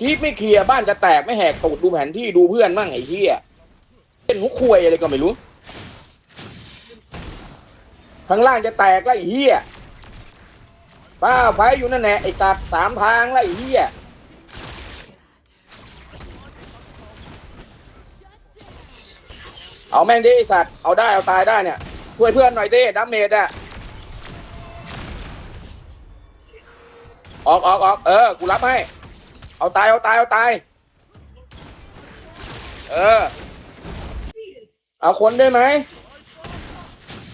กีบไม่เคลียร์บ้านจะแตกไม่แหกตูดดูแผนที่ดูเพื่อนมั่งไอ้เหี้ยเป็นหุกควยอะไรก็ไม่รู้ข้างล่างจะแตกแล้วไอ้เหี้ยป้าไฟอยู่นั่นแหละไอ้ตัดสามทางแล้วไอ้เหี้ยเอาแม่งดิไอ้สัตว์เอาได้เอาตายได้เนี่ยช่วยเพื่อนหน่อยดิดัมเมจอะออกออกออกเออกูรับให้ เอาตายเอาตายเอาตาย เออ เอาคนได้ไหม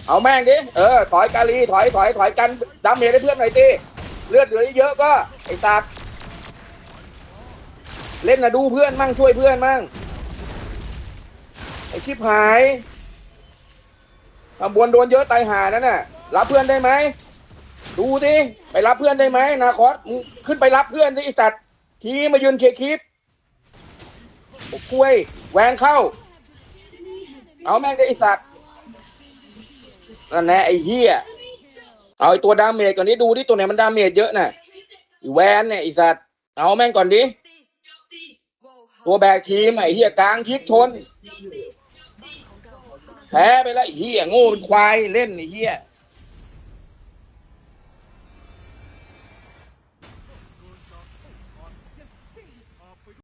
เอาแม่งดิ เออ ถอยกาลี ถอยถอยถอยกันดาเมจให้เพื่อนหน่อยดิเลือดเหลือเยอะก็ ไอ้สัตว์เล่นนะดูเพื่อนมั่งช่วยเพื่อนมั่งไอ้ชิบหายตำบวนโดนเยอะตายหานั่นน่ะ รับเพื่อนได้ไหม ดูดิไปรับเพื่อนได้ไหมนาคอสขึ้นไปรับเพื่อนสิไอสัตว์ ทีมายืนเคียร์คลิปโอ้ยแหวนเข้า เอาแม่งได้ไอสัตว์นั่นแน่ไอเหี้ยเอาไอตัวดาเมจก่อนนี้ดูดิตัวไหนมันดาเมจเยอะน่ะไอแวนเนี่ยไอสัตว์เอาแม่งก่อนดิตัวแบกทีมไอเหี้ยกลางยิบชนแพ้ไปแล้วไอเหี้ยโง่เป็นควายเล่นไอเหี้ย